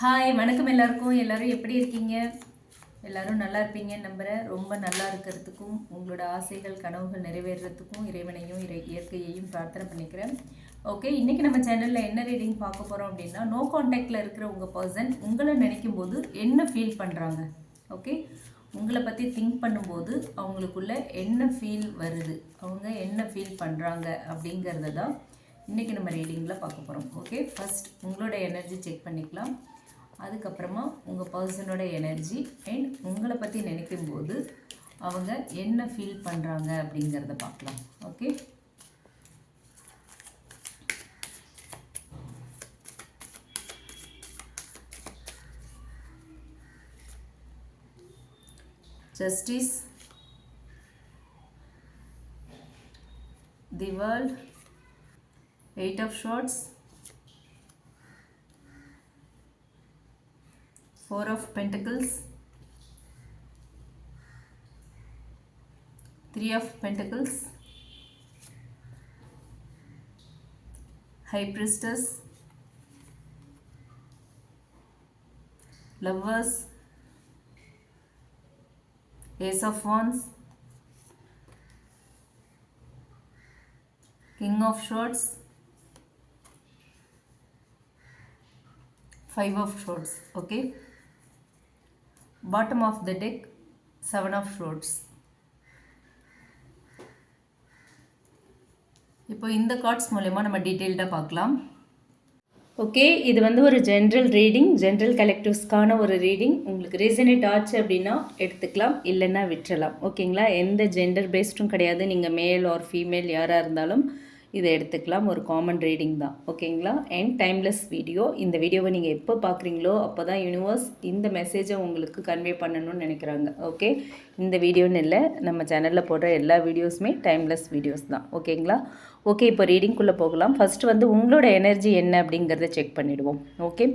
Hi வணக்கம் எல்லாருக்கும். எல்லாரும் எப்படி இருக்கீங்க? எல்லோரும் நல்லா இருப்பீங்கன்னு நம்புகிறேன் ரொம்ப நல்லா இருக்கிறதுக்கும் உங்களோட ஆசைகள் கனவுகள் நிறைவேறுறதுக்கும் இறைவனையும் இறை இயற்கையையும் பிரார்த்தனை பண்ணிக்கிறேன். ஓகே இன்றைக்கி நம்ம சேனலில் என்ன ரீடிங் பார்க்க போகிறோம் அப்படின்னா நோ காண்டாக்டில் இருக்கிற உங்கள் பர்சன் உங்களை நினைக்கும் போது என்ன ஃபீல் பண்ணுறாங்க ஓகே உங்களை பற்றி திங்க் பண்ணும்போது அவங்களுக்குள்ள என்ன ஃபீல் வருது? அவங்க என்ன ஃபீல் பண்ணுறாங்க அப்படிங்கிறத தான் இன்றைக்கி நம்ம ரீடிங்கில் பார்க்க போகிறோம் ஓகே ஃபர்ஸ்ட் உங்களோட எனர்ஜி செக் பண்ணிக்கலாம். அதுக்கப்புறமா உங்கள் பர்சனோட எனர்ஜி அண்ட் உங்களை பற்றி நினைக்கும் போது அவங்க என்ன ஃபீல் பண்ணுறாங்க அப்படிங்கிறத பார்க்கலாம். Okay justice. The world. Eight of swords. Four of pentacles. Three of pentacles. High priestess. Lovers. Ace of wands. King of swords. Five of swords. Okay bottom of the deck seven of swords. இப்போ இந்த cards மூலயமா நம்ம டீட்டெயில்டாக பார்க்கலாம். Okay இது வந்து ஒரு general reading general கலெக்டிவ்ஸ்க்கான ஒரு ரீடிங் உங்களுக்கு ரீசனேட் ஆச்சு அப்படின்னா எடுத்துக்கலாம் இல்லைன்னா விட்டுறலாம். ஓகேங்களா எந்த ஜெண்டர் பேஸ்டும் கிடையாது. நீங்கள் மேல் ஆர் ஃபீமேல் யாராக இருந்தாலும் இதை எடுத்துக்கலாம். ஒரு காமன் ரீடிங் தான். ஓகேங்களா? அண்ட் டைம்லெஸ் வீடியோ இந்த வீடியோவை நீங்கள் எப்போ பார்க்குறீங்களோ அப்போ தான் யூனிவர்ஸ் இந்த மெசேஜை உங்களுக்கு கன்வே பண்ணணும்னு நினைக்கிறாங்க. ஓகே இந்த வீடியோன்னு இல்லை. நம்ம சேனலில் போடுற எல்லா வீடியோஸுமே டைம்லெஸ் வீடியோஸ் தான். ஓகேங்களா? ஓகே இப்போ ரீடிங்குள்ளே போகலாம். ஃபஸ்ட்டு வந்து உங்களோட எனர்ஜி என்ன அப்படிங்கிறத செக் பண்ணிவிடுவோம் ஓகே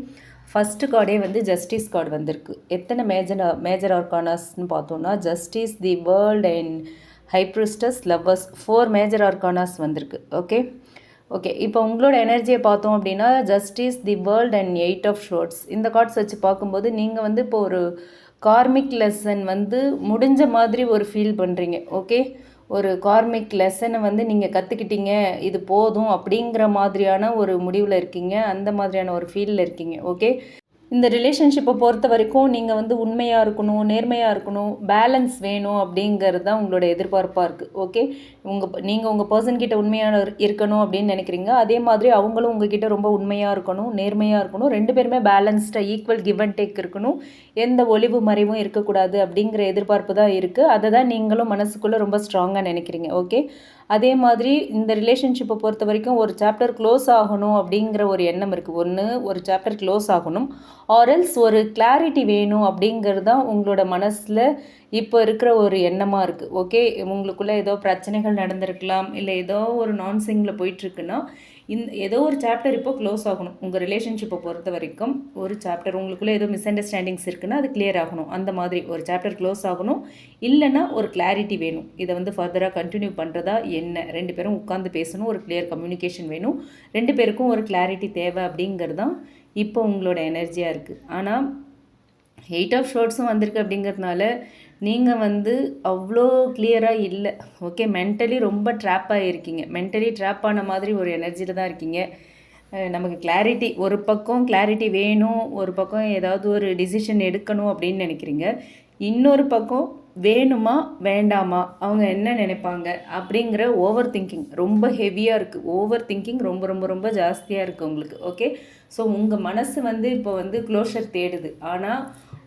ஃபஸ்ட்டு கார்டே வந்து ஜஸ்டிஸ் கார்டு வந்திருக்கு. எத்தனை மேஜர் மேஜர் ஆர்கானாஸ்னு பார்த்தோன்னா justice the world and high priestess lovers four major arcanas வந்திருக்கு. ஓகே ஓகே இப்போ உங்களோட எனர்ஜியை பார்த்தோம் அப்படின்னா justice the world and eight of swords இந்த கார்ட்ஸ் வச்சு பார்க்கும்போது நீங்கள் வந்து இப்போ ஒரு கார்மிக் லெசன் வந்து முடிஞ்ச மாதிரி ஒரு ஃபீல் பண்ணுறீங்க ஓகே ஒரு கார்மிக் லெசனை வந்து நீங்கள் கற்றுக்கிட்டீங்க இது போதும் அப்படிங்கிற மாதிரியான ஒரு முடிவில் இருக்கீங்க அந்த மாதிரியான ஒரு ஃபீலில் இருக்கீங்க. ஓகே இந்த ரிலேஷன்ஷிப்பை பொறுத்த வரைக்கும் நீங்கள் வந்து உண்மையாக இருக்கணும் நேர்மையாக இருக்கணும் பேலன்ஸ் வேணும் அப்படிங்கிறது தான் உங்களோட எதிர்பார்ப்பாக இருக்குது ஓகே உங்கள் நீங்கள் உங்கள் பர்சன் கிட்ட இரு- இருக்கணும் அப்படின்னு நினைக்கிறீங்க. அதே மாதிரி அவங்களும் உங்ககிட்ட ரொம்ப உண்மையாக இருக்கணும் நேர்மையாக இருக்கணும். ரெண்டு பேருமே பேலன்ஸ்டாக ஈக்குவல் கிவ் அண்ட் டேக் இருக்கணும். எந்த ஒளிவு மறைவும் இருக்கக்கூடாது அப்படிங்கிற எதிர்பார்ப்பு தான் இருக்குது அதை தான் நீங்களும் மனசுக்குள்ளே ரொம்ப ஸ்ட்ராங்காக நினைக்கிறீங்க. ஓகே அதே மாதிரி இந்த ரிலேஷன்ஷிப்பை பொறுத்த வரைக்கும் ஒரு சாப்டர் க்ளோஸ் ஆகணும் அப்படிங்கிற ஒரு எண்ணம் இருக்குது ஒன்று ஒரு சாப்டர் க்ளோஸ் ஆகணும். ஆர்எல்ஸ் ஒரு கிளாரிட்டி வேணும் அப்படிங்கிறது தான் உங்களோட மனசில் இப்போ இருக்கிற ஒரு எண்ணமாக இருக்குது ஓகே உங்களுக்குள்ளே ஏதோ பிரச்சனைகள் நடந்திருக்கலாம். இல்லை ஏதோ ஒரு நான்சிங்கில் போயிட்டுருக்குன்னா இந்த ஏதோ ஒரு சாப்டர் இப்போ க்ளோஸ் ஆகணும். உங்கள் ரிலேஷன்ஷிப்பை பொறுத்த வரைக்கும் ஒரு சாப்டர் உங்களுக்குள்ளே ஏதோ மிஸ் அண்டர்ஸ்டாண்டிங்ஸ் இருக்குன்னா அது கிளியர் ஆகணும். அந்த மாதிரி ஒரு சாப்டர் க்ளோஸ் ஆகணும். இல்லைன்னா ஒரு கிளாரிட்டி வேணும். இதை வந்து ஃபர்தராக கண்டினியூ பண்ணுறதா என்ன? ரெண்டு பேரும் உட்காந்து பேசணும். ஒரு கிளியர் கம்யூனிகேஷன் வேணும். ரெண்டு பேருக்கும் ஒரு கிளாரிட்டி தேவை அப்படிங்கிறது தான் இப்போ உங்களோட எனர்ஜியாக இருக்குது ஆனால் எயிட் ஆஃப் ஷோர்ட்ஸும் வந்திருக்கு அப்படிங்கிறதுனால நீங்கள் வந்து அவ்வளோ கிளியராக இல்லை. ஓகே மென்டலி ரொம்ப ட்ராப் ஆகிருக்கீங்க மென்டலி ட்ராப் ஆன மாதிரி ஒரு எனர்ஜியில் தான் இருக்கீங்க. நமக்கு கிளாரிட்டி ஒரு பக்கம் கிளாரிட்டி வேணும் ஒரு பக்கம் ஏதாவது ஒரு டிசிஷன் எடுக்கணும் அப்படின்னு நினைக்கிறீங்க. இன்னொரு பக்கம் வேணுமா வேண்டாமா அவங்க என்ன நினைப்பாங்க அப்படிங்கிற ஓவர் திங்கிங் ரொம்ப ஹெவியாக இருக்குது ஓவர் திங்கிங் ரொம்ப ரொம்ப ரொம்ப ஜாஸ்தியாக இருக்குது உங்களுக்கு. ஓகே ஸோ உங்கள் மனசு வந்து இப்போ வந்து க்ளோஷர் தேடுது. ஆனால்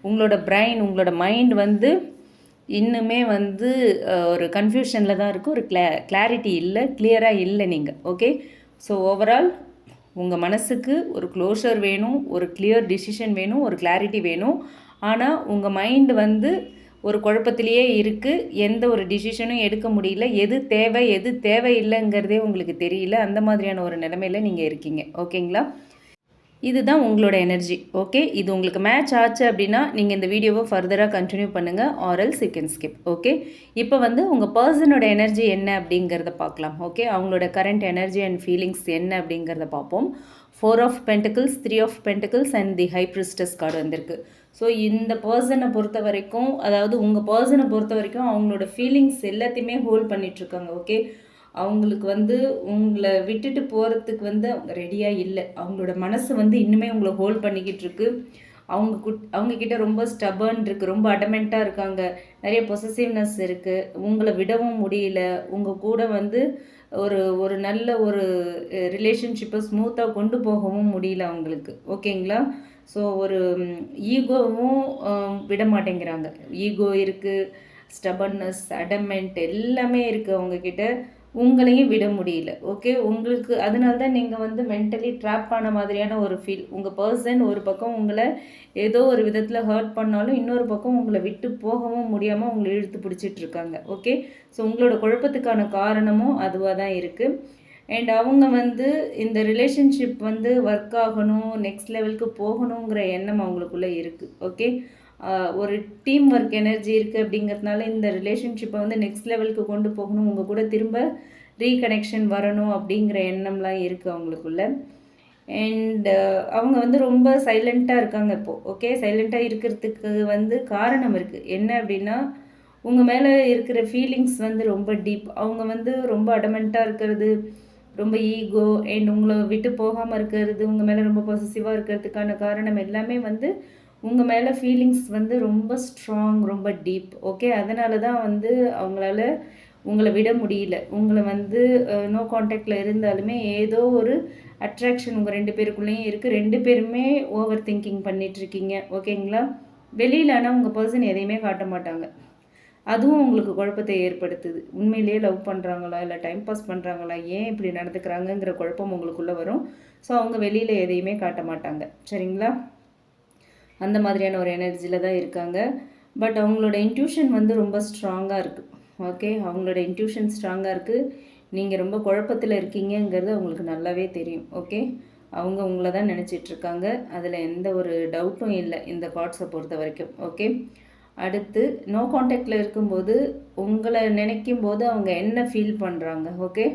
உங்களோட பிரெயின் உங்களோட மைண்ட் வந்து இன்னுமே வந்து ஒரு கன்ஃபியூஷனில் தான் இருக்குது ஒரு கிளா கிளாரிட்டி இல்லை கிளியராக இல்லை நீங்கள் ஓகே ஸோ ஓவரால் உங்கள் மனசுக்கு ஒரு க்ளோஷர் வேணும் ஒரு கிளியர் டிசிஷன் வேணும் ஒரு கிளாரிட்டி வேணும். ஆனால் உங்கள் மைண்டு வந்து ஒரு குழப்பத்திலேயே இருக்குது எந்த ஒரு டிசிஷனும் எடுக்க முடியல. எது தேவை எது தேவையில்லைங்கிறதே உங்களுக்கு தெரியல. அந்த மாதிரியான ஒரு நிலமையில் நீங்கள் இருக்கீங்க. ஓகேங்களா இதுதான் உங்களோட எனர்ஜி ஓகே இது உங்களுக்கு மேட்ச் ஆச்சு அப்படின்னா நீங்கள் இந்த வீடியோவை ஃபர்தராக கண்டினியூ பண்ணுங்கள் or else you can skip okay இப்போ வந்து உங்கள் பர்சனோட எனர்ஜி என்ன அப்படிங்கிறத பார்க்கலாம் ஓகே அவங்களோட கரண்ட் எனர்ஜி அண்ட் ஃபீலிங்ஸ் என்ன அப்படிங்கிறத பார்ப்போம். Four of pentacles three of pentacles and the high priestess card வந்திருக்கு. ஸோ இந்த பர்சனை பொறுத்த வரைக்கும் அதாவது உங்கள் பர்சனை பொறுத்த வரைக்கும் அவங்களோட ஃபீலிங்ஸ் எல்லாத்தையுமே ஹோல்ட் பண்ணிகிட்ருக்காங்க ஓகே அவங்களுக்கு வந்து உங்களை விட்டுட்டு போகிறதுக்கு வந்து அவங்க ரெடியாக இல்லை. அவங்களோட மனசு வந்து இன்னுமே உங்களை ஹோல்ட் பண்ணிக்கிட்டு இருக்கு. அவங்க குட் அவங்கக்கிட்ட ரொம்ப ஸ்டபர்ன் இருக்குது ரொம்ப அடமெண்ட்டாக இருக்காங்க. நிறைய பொசசிவ்னஸ் இருக்குது உங்களை விடவும் முடியல. உங்கள் கூட வந்து ஒரு ஒரு நல்ல ஒரு ரிலேஷன்ஷிப்பை ஸ்மூத்தாக கொண்டு போகவும் முடியல அவங்களுக்கு. ஓகேங்களா? ஸோ ஒரு ஈகோவும் விட மாட்டேங்கிறாங்க ஈகோ இருக்குது ஸ்டபன்னஸ் அடமெண்ட் எல்லாமே இருக்குது அவங்கக்கிட்ட உங்களையும் விட முடியல ஓகே உங்களுக்கு அதனால தான் நீங்கள் வந்து மென்டலி ட்ராப் ஆன மாதிரியான ஒரு ஃபீல் உங்கள் பர்சன் ஒரு பக்கம் உங்களை ஏதோ ஒரு விதத்தில் ஹர்ட் பண்ணாலும் இன்னொரு பக்கம் உங்களை விட்டு போகவும் முடியாமல் உங்களை இழுத்து பிடிச்சிட்டு இருக்காங்க ஓகே ஸோ உங்களோட குழப்பத்துக்கான காரணமும் அதுவாக தான் இருக்குது அண்ட் அவங்க வந்து இந்த ரிலேஷன்ஷிப் வந்து ஒர்க் ஆகணும் நெக்ஸ்ட் லெவலுக்கு போகணுங்கிற எண்ணம் அவங்களுக்குள்ளே இருக்குது ஓகே ஒரு டீம் ஒர்க் எனர்ஜி இருக்குது அப்படிங்கிறதுனால இந்த ரிலேஷன்ஷிப்பை வந்து நெக்ஸ்ட் லெவலுக்கு கொண்டு போகணும். உங்கள் கூட திரும்ப ரீகனெக்ஷன் வரணும் அப்படிங்கிற எண்ணம்லாம் இருக்குது அவங்களுக்குள்ள. அண்ட் அவங்க வந்து ரொம்ப சைலண்ட்டாக இருக்காங்க இப்போது ஓகே சைலண்ட்டாக இருக்கிறதுக்கு வந்து காரணம் இருக்குது என்ன அப்படின்னா உங்கள் மேலே இருக்கிற ஃபீலிங்ஸ் வந்து ரொம்ப டீப் அவங்க வந்து ரொம்ப அடமெண்ட்டாக இருக்கிறது ரொம்ப ஈகோ அண்ட் உங்களை விட்டு போகாமல் இருக்கிறது உங்கள் மேலே ரொம்ப பாசிட்டிவாக இருக்கிறதுக்கான காரணம் எல்லாமே வந்து உங்கள் மேலே ஃபீலிங்ஸ் வந்து ரொம்ப ஸ்ட்ராங் ரொம்ப டீப் ஓகே அதனால தான் வந்து அவங்களால உங்களை விட முடியல. உங்களை வந்து நோ காண்டாக்டில் இருந்தாலுமே ஏதோ ஒரு அட்ராக்ஷன் உங்கள் ரெண்டு பேருக்குள்ளேயும் இருக்குது ரெண்டு பேருமே ஓவர் திங்கிங் பண்ணிகிட்ருக்கீங்க ஓகேங்களா வெளியில் ஆனால் உங்கள் பர்சன் எதையுமே காட்ட மாட்டாங்க. அதுவும் உங்களுக்கு குழப்பத்தை ஏற்படுத்துது. உண்மையிலேயே லவ் பண்ணுறாங்களா இல்லை டைம் பாஸ் பண்ணுறாங்களா ஏன் இப்படி நடந்துக்கிறாங்கங்கிற குழப்பம் உங்களுக்குள்ளே வரும். ஸோ அவங்க வெளியில் எதையுமே காட்ட மாட்டாங்க. சரிங்களா? அந்த மாதிரியான ஒரு எனர்ஜியில் தான் இருக்காங்க. பட் அவங்களோட இன்ட்யூஷன் வந்து ரொம்ப ஸ்ட்ராங்காக இருக்குது ஓகே அவங்களோட இன்ட்யூஷன் ஸ்ட்ராங்காக இருக்குது நீங்கள் ரொம்ப குழப்பத்தில் இருக்கீங்கங்கிறது அவங்களுக்கு நல்லாவே தெரியும். ஓகே அவங்க உங்களை தான் நினச்சிட்ருக்காங்க அதில் எந்த ஒரு டவுட்டும் இல்லை. இந்த கார்ட்ஸை பொறுத்த வரைக்கும். ஓகே அடுத்து நோ காண்டாக்டில் இருக்கும்போது உங்களை நினைக்கும் போது அவங்க என்ன ஃபீல் பண்ணுறாங்க ஓகே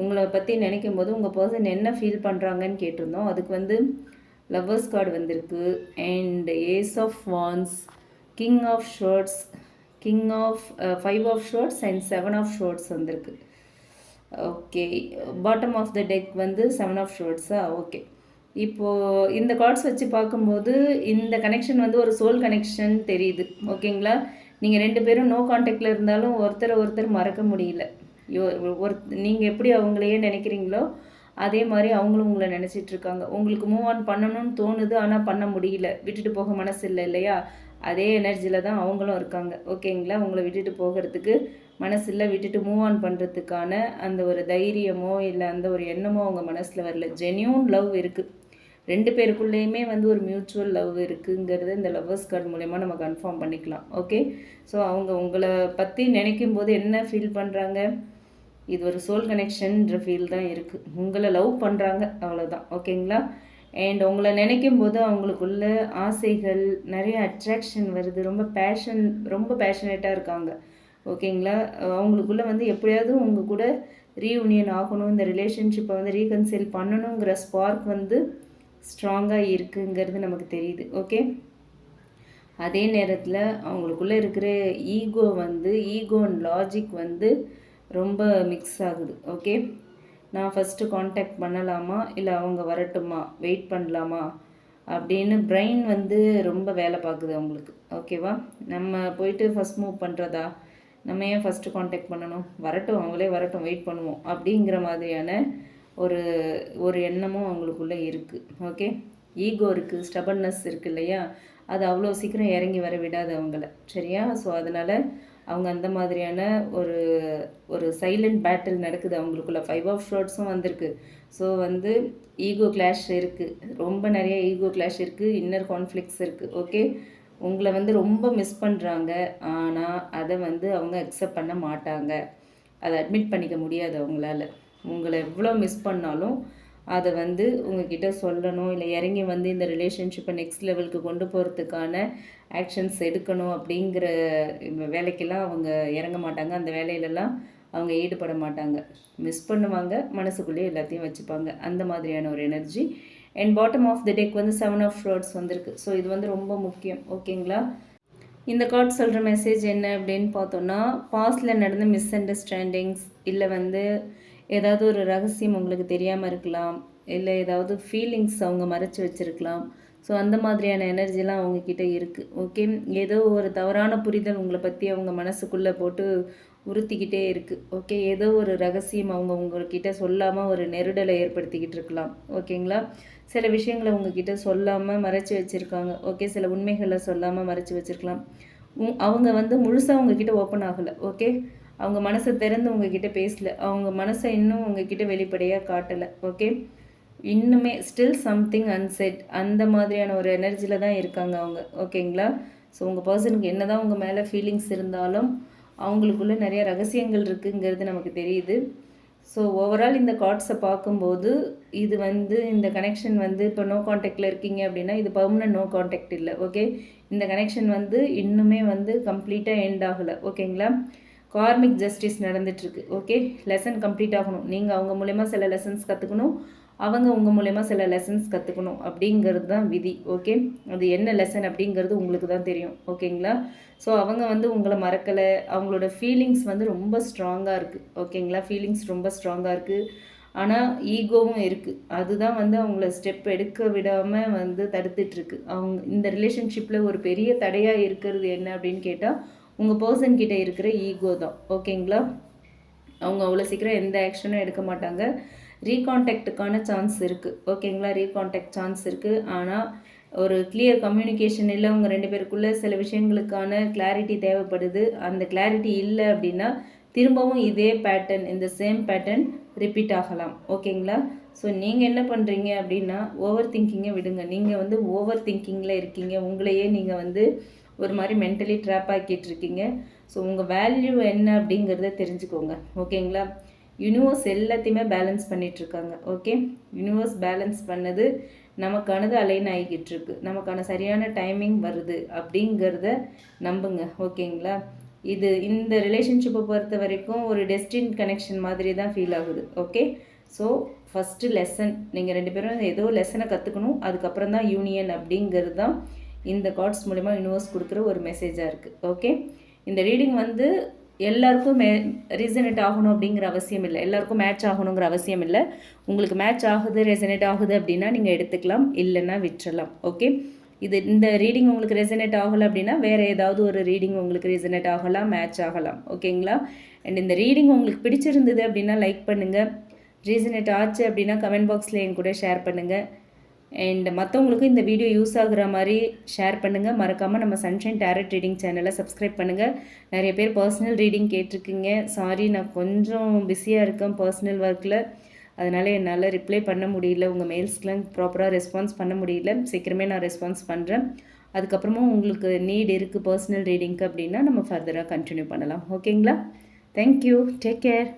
உங்களை பற்றி நினைக்கும் போது உங்கள் பர்சன் என்ன ஃபீல் பண்ணுறாங்கன்னு கேட்டிருந்தோம். அதுக்கு வந்து லவ்வர்ஸ் கார்டு வந்திருக்கு. And ace of wands king of swords king of five of swords and seven of swords வந்திருக்கு. Okay bottom of the deck வந்து செவன் ஆஃப் ஷர்ட்ஸா ஓகே இப்போது இந்த கார்ட்ஸ் வச்சு பார்க்கும்போது இந்த கனெக்ஷன் வந்து ஒரு சோல் கனெக்ஷன் தெரியுது. ஓகேங்களா நீங்கள் ரெண்டு பேரும் நோ காண்டாக்டில் இருந்தாலும் ஒருத்தரை ஒருத்தர் மறக்க முடியல. ஒரு நீங்கள் எப்படி அவங்களையே நினைக்கிறீங்களோ அதே மாதிரி அவங்களும் உங்களை நினச்சிட்டு இருக்காங்க. உங்களுக்கு மூவ் ஆன் பண்ணணும்னு தோணுது ஆனால் பண்ண முடியல. விட்டுட்டு போக மனசு இல்லை இல்லையா? அதே எனர்ஜியில் தான் அவங்களும் இருக்காங்க. ஓகேங்களா உங்களை விட்டுட்டு போகிறதுக்கு மனசில் விட்டுட்டு மூவ் ஆன் பண்ணுறதுக்கான அந்த ஒரு தைரியமோ இல்லை அந்த ஒரு எண்ணமோ அவங்க மனசில் வரல. ஜென்யூன் லவ் இருக்குது ரெண்டு பேருக்குள்ளேயுமே வந்து ஒரு மியூச்சுவல் லவ் இருக்குங்கிறது இந்த லவ்வர்ஸ் கார்டு மூலயமா நம்ம கன்ஃபார்ம் பண்ணிக்கலாம். ஓகே ஸோ அவங்க உங்களை பற்றி நினைக்கும் போது என்ன ஃபீல் பண்ணுறாங்க இது ஒரு சோல் கனெக்ஷன்ற ஃபீல் தான் இருக்குது உங்களை லவ் பண்ணுறாங்க அவ்வளோதான் ஓகேங்களா அண்ட் உங்களை நினைக்கும் போது அவங்களுக்குள்ள ஆசைகள் நிறைய அட்ராக்ஷன் வருது. ரொம்ப பேஷன் ரொம்ப பேஷனேட்டாக இருக்காங்க. ஓகேங்களா அவங்களுக்குள்ள வந்து எப்படியாவது உங்கள் கூட ரீயூனியன் ஆகணும் இந்த ரிலேஷன்ஷிப்பை வந்து ரீகன்சைல் பண்ணணுங்கிற ஸ்பார்க் வந்து ஸ்ட்ராங்காக இருக்குங்கிறது நமக்கு தெரியுது. ஓகே அதே நேரத்தில் அவங்களுக்குள்ளே இருக்கிற ஈகோ வந்து ஈகோ அண்ட் லாஜிக் வந்து ரொம்ப மிக்ஸ் ஆகுது ஓகே நான் ஃபஸ்ட்டு காண்டாக்ட் பண்ணலாமா? இல்லை அவங்க வரட்டுமா? வெயிட் பண்ணலாமா? அப்படின்னு பிரெயின் வந்து ரொம்ப வேலை பார்க்குது அவங்களுக்கு ஓகேவா நம்ம போயிட்டு ஃபஸ்ட் மூவ் பண்ணுறதா நம்ம ஏன் ஃபஸ்ட்டு காண்டாக்ட் பண்ணணும்? வரட்டும் அவங்களே வரட்டும் வெயிட் பண்ணுவோம் அப்படிங்கிற மாதிரியான ஒரு ஒரு எண்ணமும் அவங்களுக்குள்ளே இருக்குது ஓகே ஈகோ இருக்குது ஸ்டபன்னஸ் இருக்குது இல்லையா? அது அவ்வளோ சீக்கிரம் இறங்கி வர விடாது அவங்கள சரியா? ஸோ அதனால் அவங்க அந்த மாதிரியான ஒரு ஒரு சைலண்ட் பேட்டில் நடக்குது. அவங்களுக்குள்ள ஃபைவ் ஆஃப் ஷோர்ட்ஸும் வந்திருக்கு. ஸோ வந்து ஈகோ கிளாஷ் இருக்குது ரொம்ப நிறைய ஈகோ கிளாஷ் இருக்குது இன்னர் கான்ஃப்ளிக்ஸ் இருக்குது ஓகே உங்களை வந்து ரொம்ப மிஸ் பண்ணுறாங்க ஆனால் அதை வந்து அவங்க அக்செப்ட் பண்ண மாட்டாங்க. அதை அட்மிட் பண்ணிக்க முடியாது அவங்களால. உங்களை எவ்வளோ மிஸ் பண்ணாலும் அதை வந்து உங்ககிட்ட சொல்லணும் இல்லை இறங்கி வந்து இந்த ரிலேஷன்ஷிப்பை நெக்ஸ்ட் லெவலுக்கு கொண்டு போகிறதுக்கான ஆக்ஷன்ஸ் எடுக்கணும் அப்படிங்கிற வேலைக்கெல்லாம் அவங்க இறங்க மாட்டாங்க. அந்த வேலையிலலாம் அவங்க ஈடுபட மாட்டாங்க. மிஸ் பண்ணுவாங்க மனசுக்குள்ளேயே எல்லாத்தையும் வச்சுப்பாங்க. அந்த மாதிரியான ஒரு energy and bottom of the deck வந்து செவன் ஆஃப் ஃப்ரோட்ஸ் வந்திருக்கு. ஸோ இது வந்து ரொம்ப முக்கியம். ஓகேங்களா இந்த கார்டு சொல்கிற மெசேஜ் என்ன அப்படின்னு பார்த்தோன்னா பாஸ்டில் நடந்த மிஸ் அண்டர்ஸ்டாண்டிங்ஸ் இல்லை வந்து ஏதாவது ஒரு ரகசியம் உங்களுக்கு தெரியாமல் இருக்கலாம் இல்லை ஏதாவது ஃபீலிங்ஸ் அவங்க மறைச்சி வச்சுருக்கலாம். ஸோ அந்த மாதிரியான எனர்ஜிலாம் அவங்கக்கிட்ட இருக்குது ஓகே ஏதோ ஒரு தவறான புரிதல் உங்களை பற்றி அவங்க மனசுக்குள்ளே போட்டு உறுத்திக்கிட்டே இருக்குது ஓகே ஏதோ ஒரு ரகசியம் அவங்க உங்கள்கிட்ட சொல்லாமல் ஒரு நெருடலை ஏற்படுத்திக்கிட்டு இருக்கலாம். ஓகேங்களா சில விஷயங்களை உங்ககிட்ட சொல்லாமல் மறைச்சி வச்சுருக்காங்க. ஓகே சில உண்மைகளை சொல்லாமல் மறைச்சி வச்சுருக்கலாம். அவங்க வந்து முழுசாக உங்ககிட்ட ஓப்பன் ஆகலை. ஓகே அவங்க மனசை திறந்து உங்ககிட்ட பேசல. அவங்க மனசை இன்னும் உங்ககிட்ட வெளிப்படையாக காட்டலை. ஓகே இன்னுமே ஸ்டில் சம்திங் அன்செட் அந்த மாதிரியான ஒரு எனர்ஜியில் தான் இருக்காங்க அவங்க. ஓகேங்களா ஸோ உங்கள் பர்சனுக்கு என்ன தான் உங்கள் மேலே ஃபீலிங்ஸ் இருந்தாலும் அவங்களுக்குள்ளே நிறைய ரகசியங்கள் இருக்குங்கிறது நமக்கு தெரியுது. ஸோ ஓவரால் இந்த கார்ட்ஸை பார்க்கும்போது இது வந்து இந்த கனெக்ஷன் வந்து இப்போ நோ காண்டாக்டில் இருக்கீங்க அப்படின்னா இது பர்மனன்ட் நோ காண்டாக்ட் இல்லை. ஓகே இந்த கனெக்ஷன் வந்து இன்னுமே வந்து கம்ப்ளீட்டாக எண்ட் ஆகலை. ஓகேங்களா கார்மிக் ஜஸ்டிஸ் நடந்துட்டுருக்கு. ஓகே லெசன் கம்ப்ளீட் ஆகணும். நீங்கள் அவங்க மூலயமா சில லெசன்ஸ் கற்றுக்கணும் அவங்க உங்கள் மூலயமா சில லெசன்ஸ் கற்றுக்கணும் அப்படிங்கிறது தான் விதி. ஓகே அது என்ன லெசன் அப்படிங்கிறது உங்களுக்கு தான் தெரியும் ஓகேங்களா ஸோ அவங்க வந்து உங்களை மறக்கலை. அவங்களோட ஃபீலிங்ஸ் வந்து ரொம்ப ஸ்ட்ராங்காக இருக்குது ஓகேங்களா ஃபீலிங்ஸ் ரொம்ப ஸ்ட்ராங்காக இருக்குது ஆனால் ஈகோவும் இருக்குது அதுதான் வந்து அவங்கள ஸ்டெப் எடுக்க விடாமல் வந்து தடுத்துட்ருக்கு அவங்க இந்த ரிலேஷன்ஷிப்பில் ஒரு பெரிய தடையாக இருக்கிறது என்ன அப்படின்னு கேட்டால் உங்கள் பர்சன் கிட்டே இருக்கிற ஈகோ தான். ஓகேங்களா அவங்க அவ்வளோ சீக்கிரம் எந்த ஆக்ஷனும் எடுக்க மாட்டாங்க. ரீகான்டாக்டுக்கான சான்ஸ் இருக்குது ஓகேங்களா ரீகான்டாக்ட் சான்ஸ் இருக்குது ஆனால் ஒரு கிளியர் கம்யூனிகேஷன் இல்லை அவங்க ரெண்டு பேருக்குள்ளே சில விஷயங்களுக்கான கிளாரிட்டி தேவைப்படுது. அந்த கிளாரிட்டி இல்லை அப்படின்னா திரும்பவும் இதே பேட்டர்ன் இந்த சேம் பேட்டர்ன் ரிப்பீட் ஆகலாம். ஓகேங்களா ஸோ நீங்கள் என்ன பண்ணுறீங்க அப்படின்னா ஓவர் திங்கிங்கை விடுங்க. நீங்கள் வந்து ஓவர் திங்கிங்கில் இருக்கீங்க. உங்களையே நீங்கள் வந்து ஒரு மாதிரி மென்டலி ட்ராப் ஆக்கிட்டு இருக்கீங்க ஸோ உங்கள் வேல்யூ என்ன அப்படிங்கிறத தெரிஞ்சுக்கோங்க. ஓகேங்களா யூனிவர்ஸ் எல்லாத்தையுமே பேலன்ஸ் பண்ணிகிட்ருக்காங்க ஓகே யூனிவர்ஸ் பேலன்ஸ் பண்ணது நமக்கானது அலைன் ஆகிக்கிட்டு இருக்கு நமக்கான சரியான டைமிங் வருது அப்படிங்கிறத நம்புங்க. ஓகேங்களா இது இந்த ரிலேஷன்ஷிப்பை பொறுத்த வரைக்கும் ஒரு டெஸ்டின் கனெக்ஷன் மாதிரி தான் ஃபீல் ஆகுது. ஓகே ஸோ ஃபஸ்ட்டு லெசன் நீங்கள் ரெண்டு பேரும் ஏதோ லெசனை கற்றுக்கணும் அதுக்கப்புறம் தான் யூனியன் அப்படிங்கிறது தான் இந்த கார்ட்ஸ் மூலிமா யூனிவர்ஸ் கொடுக்குற ஒரு மெசேஜாக இருக்குது ஓகே இந்த ரீடிங் வந்து எல்லாருக்கும் மே ரீசனேட் ஆகணும் அப்படிங்கிற அவசியம் இல்லை. எல்லாருக்கும் மேட்ச் ஆகணுங்கிற அவசியம் இல்லை. உங்களுக்கு மேட்ச் ஆகுது ரெசனேட் ஆகுது அப்படின்னா நீங்கள் எடுத்துக்கலாம். இல்லைன்னா விட்டுறலாம். ஓகே இது இந்த ரீடிங் உங்களுக்கு ரெசனேட் ஆகலை அப்படின்னா வேறு ஏதாவது ஒரு ரீடிங் உங்களுக்கு ரெசனேட் ஆகலாம் மேட்ச் ஆகலாம். ஓகேங்களா அண்ட் இந்த ரீடிங் உங்களுக்கு பிடிச்சிருந்தது அப்படின்னா லைக் பண்ணுங்கள் ரீசனேட் ஆச்சு அப்படின்னா கமெண்ட் பாக்ஸில் என் கூட ஷேர் பண்ணுங்கள் அண்ட் மற்றவங்களுக்கும் இந்த வீடியோ யூஸ் ஆகுற மாதிரி ஷேர் பண்ணுங்கள் மறக்காமல் நம்ம சன்ஷைன் டேரட் ரீடிங் சேனலை சப்ஸ்கிரைப் பண்ணுங்கள் நிறைய பேர் பர்சனல் ரீடிங் கேட்டிருக்கீங்க. சாரி நான் கொஞ்சம் பிஸியாக இருக்கேன் பர்சனல் ஒர்க்கில் அதனால் என்னால் ரிப்ளை பண்ண முடியல. உங்கள் மெயில்ஸ்க்கெலாம் ப்ராப்பராக ரெஸ்பான்ஸ் பண்ண முடியல. சீக்கிரமே நான் ரெஸ்பான்ஸ் பண்ணுறேன் அதுக்கப்புறமா உங்களுக்கு நீட் இருக்குது பர்சனல் ரீடிங்க்கு அப்படின்னா நம்ம ஃபர்தராக கண்டினியூ பண்ணலாம். ஓகேங்களா தேங்க்யூ டேக் கேர்